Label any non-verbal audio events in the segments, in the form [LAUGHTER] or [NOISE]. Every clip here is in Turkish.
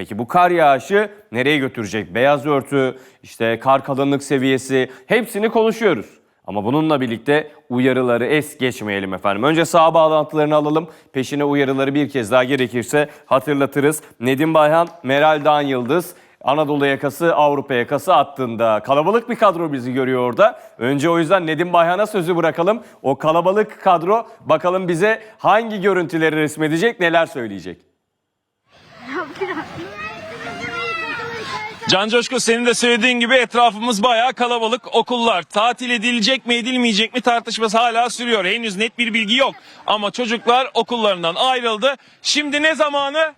Peki bu kar yağışı nereye götürecek? Beyaz örtü, işte kar kalınlık seviyesi hepsini konuşuyoruz. Ama bununla birlikte uyarıları es geçmeyelim efendim. Önce sağ bağlantılarını alalım. Peşine uyarıları bir kez daha gerekirse hatırlatırız. Nedim Bayhan, Meral Dağ Yıldız, Anadolu yakası, Avrupa yakası attığında kalabalık bir kadro bizi görüyor orada. Önce o yüzden Nedim Bayhan'a sözü bırakalım. O kalabalık kadro bakalım bize hangi görüntüleri resmedecek, neler söyleyecek. Can Coşku senin de söylediğin gibi etrafımız bayağı kalabalık. Okullar tatil edilecek mi edilmeyecek mi tartışması hala sürüyor. Henüz net bir bilgi yok. Ama çocuklar okullarından ayrıldı. Şimdi ne zamanı?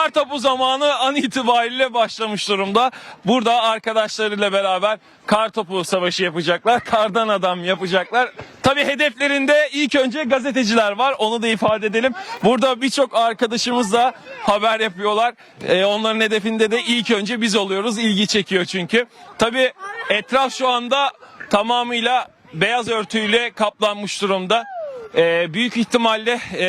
Kar topu zamanı an itibariyle başlamış durumda. Burada arkadaşlarıyla beraber kar topu savaşı yapacaklar. Kardan adam yapacaklar. Tabii hedeflerinde ilk önce gazeteciler var. Onu da ifade edelim. Burada birçok arkadaşımız da haber yapıyorlar. Ee, onların hedefinde de ilk önce biz oluyoruz. İlgi çekiyor çünkü. Tabii etraf şu anda tamamıyla beyaz örtüyle kaplanmış durumda. Ee, büyük ihtimalle e,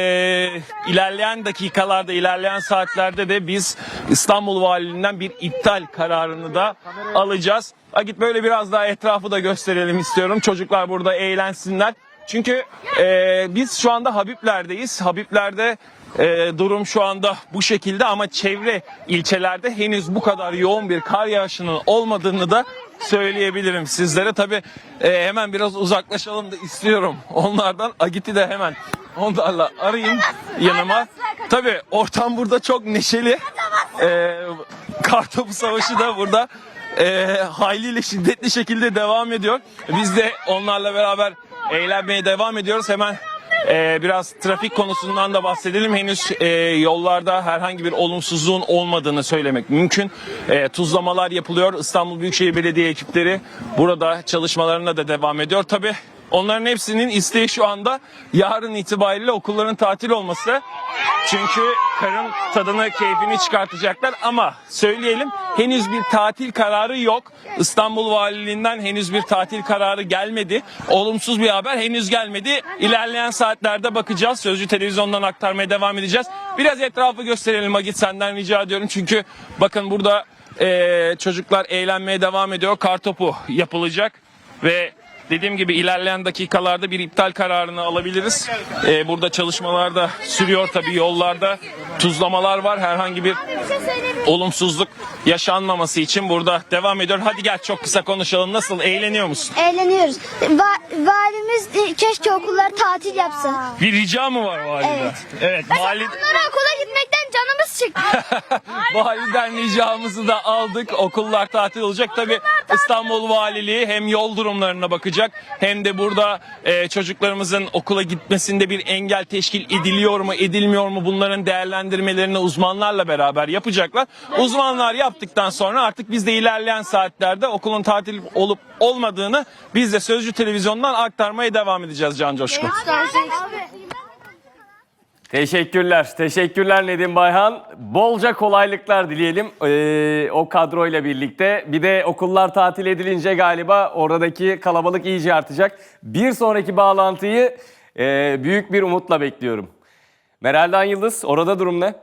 ilerleyen dakikalarda, ilerleyen saatlerde de biz İstanbul Valiliğinden bir iptal kararını da alacağız. Agit böyle biraz daha etrafı da gösterelim istiyorum. Çocuklar burada eğlensinler. Çünkü e, biz şu anda Habibler'deyiz. Habibler'de e, durum şu anda bu şekilde ama çevre ilçelerde henüz bu kadar yoğun bir kar yağışının olmadığını da söyleyebilirim sizlere. Tabi hemen biraz uzaklaşalım da istiyorum onlardan. Agit'i de hemen onlarla arayayım yanıma. Tabi ortam burada çok neşeli. E, Kartopu Savaşı da burada e, hayliyle şiddetli şekilde devam ediyor. Biz de onlarla beraber eğlenmeye devam ediyoruz. Hemen ee, biraz trafik konusundan da bahsedelim. Henüz e, yollarda herhangi bir olumsuzluğun olmadığını söylemek mümkün. E, tuzlamalar yapılıyor. İstanbul Büyükşehir Belediye ekipleri burada çalışmalarına da devam ediyor. Tabii onların hepsinin isteği şu anda yarın itibariyle okulların tatil olması. Çünkü karın tadını, keyfini çıkartacaklar ama söyleyelim henüz bir tatil kararı yok. İstanbul Valiliğinden henüz bir tatil kararı gelmedi. Olumsuz bir haber henüz gelmedi. İlerleyen saatlerde bakacağız. Sözcü televizyondan aktarmaya devam edeceğiz. Biraz etrafı gösterelim Agit senden rica ediyorum. Çünkü bakın burada eee, çocuklar eğlenmeye devam ediyor. Kartopu yapılacak ve Dediğim gibi ilerleyen dakikalarda bir iptal kararını alabiliriz. Ee, burada çalışmalar da sürüyor tabii yollarda. Tuzlamalar var. Herhangi bir olumsuzluk yaşanmaması için burada devam ediyor. Hadi gel çok kısa konuşalım. Nasıl? Eğleniyor musun? Eğleniyoruz. Va- valimiz e, keşke okullar tatil yapsa. Bir rica mı var valide? Evet. Evet. Vali, Onlara okula gitmekten canımız çıktı. [LAUGHS] validen ricamızı da aldık. Okullar tatil olacak. Tabii İstanbul Valiliği hem yol durumlarına bakacak hem de burada e, çocuklarımızın okula gitmesinde bir engel teşkil ediliyor mu edilmiyor mu bunların değerlendirmelerini uzmanlarla beraber yapacaklar. Uzmanlar yaptıktan sonra artık biz de ilerleyen saatlerde okulun tatil olup olmadığını biz de Sözcü Televizyon'dan aktarmaya devam edeceğiz Can Coşkun. Teşekkürler. Teşekkürler Nedim Bayhan. Bolca kolaylıklar dileyelim ee, o kadroyla birlikte. Bir de okullar tatil edilince galiba oradaki kalabalık iyice artacak. Bir sonraki bağlantıyı ee, büyük bir umutla bekliyorum. Meral'dan Yıldız orada durum ne?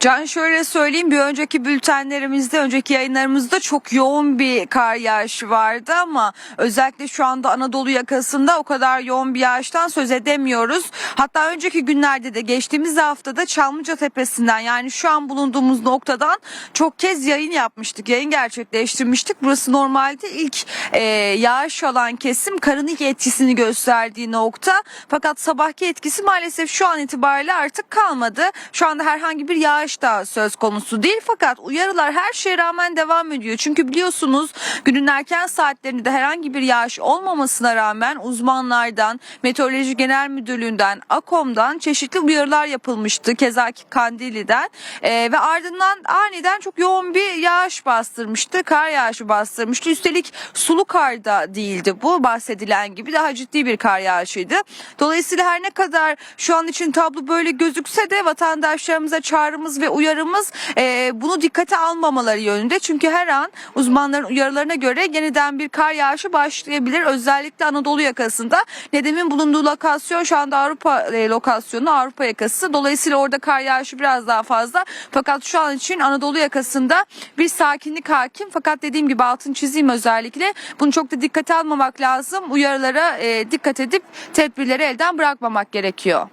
Can şöyle söyleyeyim bir önceki bültenlerimizde önceki yayınlarımızda çok yoğun bir kar yağışı vardı ama özellikle şu anda Anadolu yakasında o kadar yoğun bir yağıştan söz edemiyoruz. Hatta önceki günlerde de geçtiğimiz haftada Çamlıca Tepesi'nden yani şu an bulunduğumuz noktadan çok kez yayın yapmıştık. Yayın gerçekleştirmiştik. Burası normalde ilk e, yağış alan kesim karın ilk etkisini gösterdiği nokta. Fakat sabahki etkisi maalesef şu an itibariyle artık kalmadı. Şu anda herhangi bir yağış da söz konusu değil fakat uyarılar her şeye rağmen devam ediyor. Çünkü biliyorsunuz günün erken saatlerinde herhangi bir yağış olmamasına rağmen uzmanlardan, Meteoroloji Genel Müdürlüğü'nden, AKOM'dan çeşitli uyarılar yapılmıştı. Keza Kandili'den Ee, ve ardından aniden çok yoğun bir yağış bastırmıştı. Kar yağışı bastırmıştı. Üstelik sulu kar da değildi bu bahsedilen gibi daha ciddi bir kar yağışıydı. Dolayısıyla her ne kadar şu an için tablo böyle gözükse de vatandaşlarımıza çağrımız ve uyarımız e, bunu dikkate almamaları yönünde. Çünkü her an uzmanların uyarılarına göre yeniden bir kar yağışı başlayabilir. Özellikle Anadolu yakasında. Nedim'in bulunduğu lokasyon şu anda Avrupa e, lokasyonu Avrupa yakası. Dolayısıyla orada kar yağışı biraz daha fazla. Fakat şu an için Anadolu yakasında bir sakinlik hakim. Fakat dediğim gibi altın çizeyim özellikle. Bunu çok da dikkate almamak lazım. Uyarılara e, dikkat edip tedbirleri elden bırakmamak gerekiyor.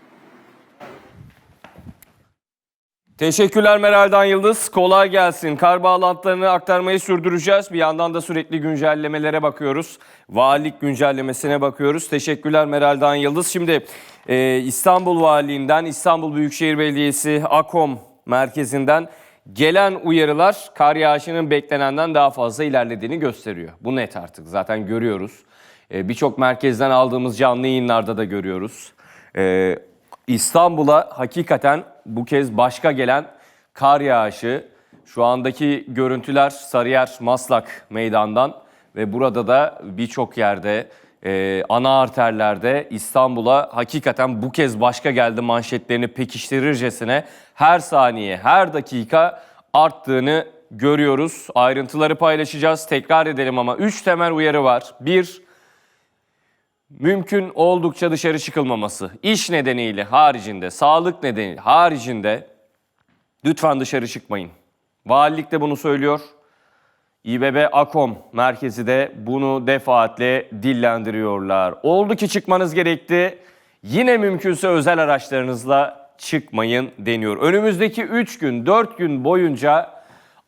Teşekkürler Meral'dan Yıldız. Kolay gelsin. Kar bağlantılarını aktarmayı sürdüreceğiz. Bir yandan da sürekli güncellemelere bakıyoruz. Valilik güncellemesine bakıyoruz. Teşekkürler Meral'dan Yıldız. Şimdi e, İstanbul Valiliğinden, İstanbul Büyükşehir Belediyesi, AKOM merkezinden gelen uyarılar kar yağışının beklenenden daha fazla ilerlediğini gösteriyor. Bu net artık zaten görüyoruz. E, Birçok merkezden aldığımız canlı yayınlarda da görüyoruz. E, İstanbul'a hakikaten bu kez başka gelen kar yağışı. Şu andaki görüntüler Sarıyer Maslak meydandan ve burada da birçok yerde e, ana arterlerde İstanbul'a hakikaten bu kez başka geldi manşetlerini pekiştirircesine her saniye her dakika arttığını görüyoruz. Ayrıntıları paylaşacağız. Tekrar edelim ama 3 temel uyarı var. 1 mümkün oldukça dışarı çıkılmaması. İş nedeniyle haricinde, sağlık nedeniyle haricinde lütfen dışarı çıkmayın. Valilik de bunu söylüyor. İBB Akom merkezi de bunu defaatle dillendiriyorlar. Oldu ki çıkmanız gerekti. Yine mümkünse özel araçlarınızla çıkmayın deniyor. Önümüzdeki 3 gün, 4 gün boyunca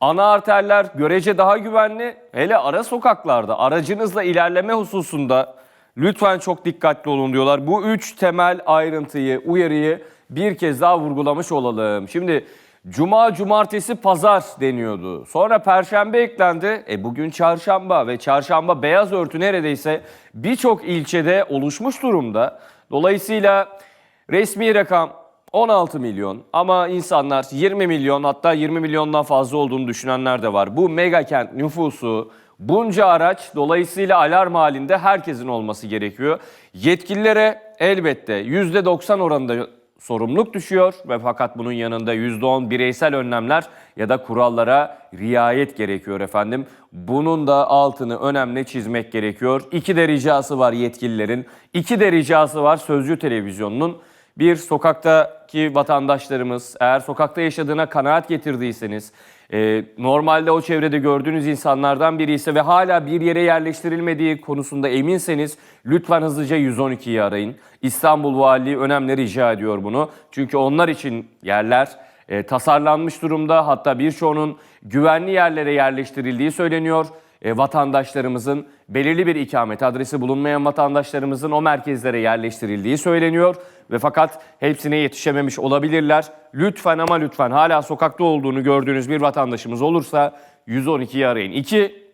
ana arterler görece daha güvenli. Hele ara sokaklarda aracınızla ilerleme hususunda lütfen çok dikkatli olun diyorlar. Bu üç temel ayrıntıyı, uyarıyı bir kez daha vurgulamış olalım. Şimdi Cuma, cumartesi, pazar deniyordu. Sonra perşembe eklendi. E bugün çarşamba ve çarşamba beyaz örtü neredeyse birçok ilçede oluşmuş durumda. Dolayısıyla resmi rakam 16 milyon ama insanlar 20 milyon hatta 20 milyondan fazla olduğunu düşünenler de var. Bu mega kent nüfusu bunca araç dolayısıyla alarm halinde herkesin olması gerekiyor. Yetkililere elbette %90 oranında sorumluluk düşüyor ve fakat bunun yanında %10 bireysel önlemler ya da kurallara riayet gerekiyor efendim. Bunun da altını önemli çizmek gerekiyor. İki de ricası var yetkililerin. İki de ricası var Sözcü Televizyonu'nun. Bir sokaktaki vatandaşlarımız eğer sokakta yaşadığına kanaat getirdiyseniz e, normalde o çevrede gördüğünüz insanlardan biri ise ve hala bir yere yerleştirilmediği konusunda eminseniz lütfen hızlıca 112'yi arayın. İstanbul Valiliği önemli rica ediyor bunu. Çünkü onlar için yerler e, tasarlanmış durumda hatta birçoğunun güvenli yerlere yerleştirildiği söyleniyor e, vatandaşlarımızın belirli bir ikamet adresi bulunmayan vatandaşlarımızın o merkezlere yerleştirildiği söyleniyor ve fakat hepsine yetişememiş olabilirler. Lütfen ama lütfen hala sokakta olduğunu gördüğünüz bir vatandaşımız olursa 112'yi arayın. İki,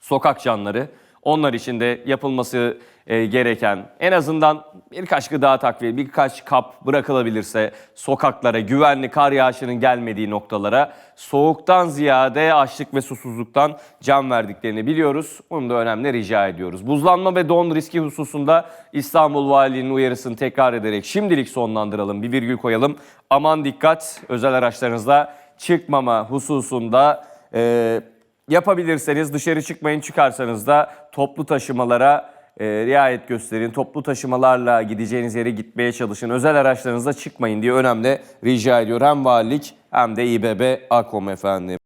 sokak canları. Onlar için de yapılması e, gereken en azından birkaç gıda takviye, birkaç kap bırakılabilirse sokaklara, güvenli kar yağışının gelmediği noktalara soğuktan ziyade açlık ve susuzluktan can verdiklerini biliyoruz. Bunu da önemli rica ediyoruz. Buzlanma ve don riski hususunda İstanbul Valiliğinin uyarısını tekrar ederek şimdilik sonlandıralım. Bir virgül koyalım. Aman dikkat özel araçlarınızla çıkmama hususunda e, Yapabilirseniz dışarı çıkmayın çıkarsanız da toplu taşımalara e, riayet gösterin. Toplu taşımalarla gideceğiniz yere gitmeye çalışın. Özel araçlarınızla çıkmayın diye önemli rica ediyor hem valilik hem de İBB Akom efendim.